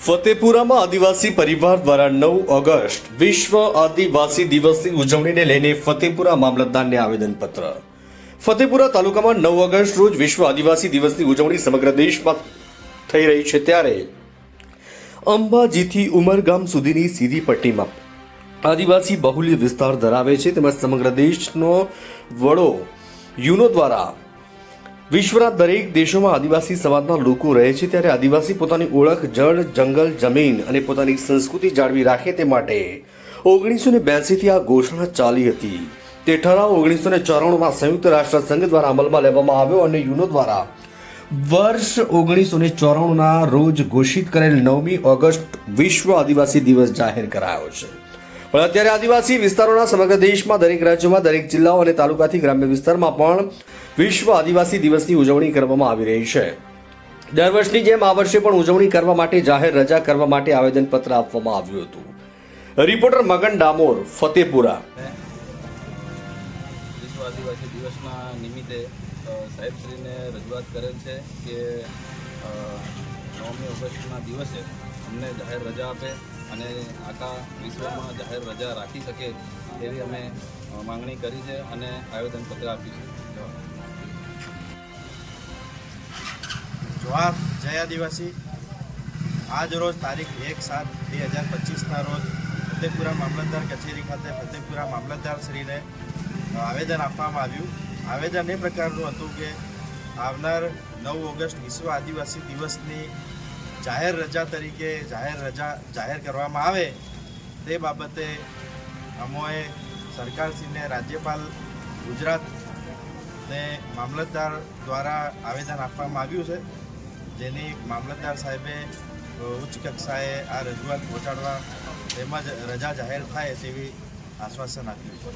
ફતેપુરામાં આદિવાસી પરિવાર દ્વારા નવ ઓગસ્ટ વિશ્વ આદિવાસી દિવસની ઉજવણીને લઈને ફતેપુરા મામલતદારને આવેદનપત્ર. ફતેપુરા તાલુકામાં નવ ઓગસ્ટ રોજ વિશ્વ આદિવાસી દિવસની ઉજવણી સમગ્ર દેશમાં થઈ રહી છે ત્યારે અંબાજીથી ઉમરગામ સુધીની સીધી પટ્ટીમાં આદિવાસી બહુલ્ય વિસ્તાર ધરાવે છે, તેમજ સમગ્ર દેશનો વડો યુનો દ્વારા વિશ્વના દરેક દેશોમાં આદિવાસી સમાજના લોકો રહે છે ત્યારે આદિવાસી પોતાની ઓળખ, જળ, જંગલ, જમીન અને પોતાની સંસ્કૃતિ જાળવી રાખે તે માટે ઓગણીસો ને બ્યાસીથી આ ઘોષણા ચાલી હતી. તે ઠરાવ ઓગણીસો ને ચોરાણુંમાં સંયુક્ત રાષ્ટ્ર સંઘ દ્વારા અમલમાં લેવામાં આવ્યો અને યુનો દ્વારા વર્ષ ઓગણીસો ને ચોરાણુંના રોજ ઘોષિત કરેલ નવમી ઓગસ્ટ વિશ્વ આદિવાસી દિવસ જાહેર કરાયો છે. પણ અત્યારે આદિવાસી વિસ્તારોના સમગ્ર દેશમાં દરેક રાજ્યોમાં દરેક જિલ્લાઓ અને તાલુકાથી ગ્રામ્ય વિસ્તારમાં પણ વિશ્વ આદિવાસી દિવસની ઉજવણી કરવામાં આવી રહી છે. દર વર્ષની જેમ આ વર્ષે પણ ઉજવણી કરવા માટે જાહેર રજા કરવા માટે આવેદનપત્ર આપવામાં આવ્યું હતું. રિપોર્ટર મગન ડામોર, ફતેપુરા. વિશ્વ આદિવાસી દિવસના નિમિત્તે સાહેબશ્રીને રજૂઆત કરેલ છે કે નવમી ઓગસ્ટના દિવસે અમને જાહેર રજા આપે. અને આખા વિશ્વમાં જાહેર રજા રાખી શકે એવી અમે માંગણી કરી છે અને આવેદનપત્ર આપ્યું છે. જોહાર જય આદિવાસી. આજ રોજ તારીખ એક સાત બે હજાર પચીસના રોજ ફતેપુરા મામલતદાર કચેરી ખાતે ફતેપુરા મામલતદાર શ્રીને આવેદન આપવામાં આવ્યું. આવેદન એ પ્રકારનું હતું કે આવનાર નવ ઓગસ્ટ વિશ્વ આદિવાસી દિવસની જાહેર રજા તરીકે જાહેર રજા જાહેર કરવામાં આવે તે બાબતે અમોએ સરકારશ્રીને રાજ્યપાલ ગુજરાતને મામલતદાર દ્વારા આવેદન આપવામાં આવ્યું છે. જેની મામલતદાર સાહેબે ઉચ્ચ કક્ષાએ આ રજૂઆત પહોંચાડવા તેમજ રજા જાહેર થાય તેવી આશ્વાસન આપ્યું છે.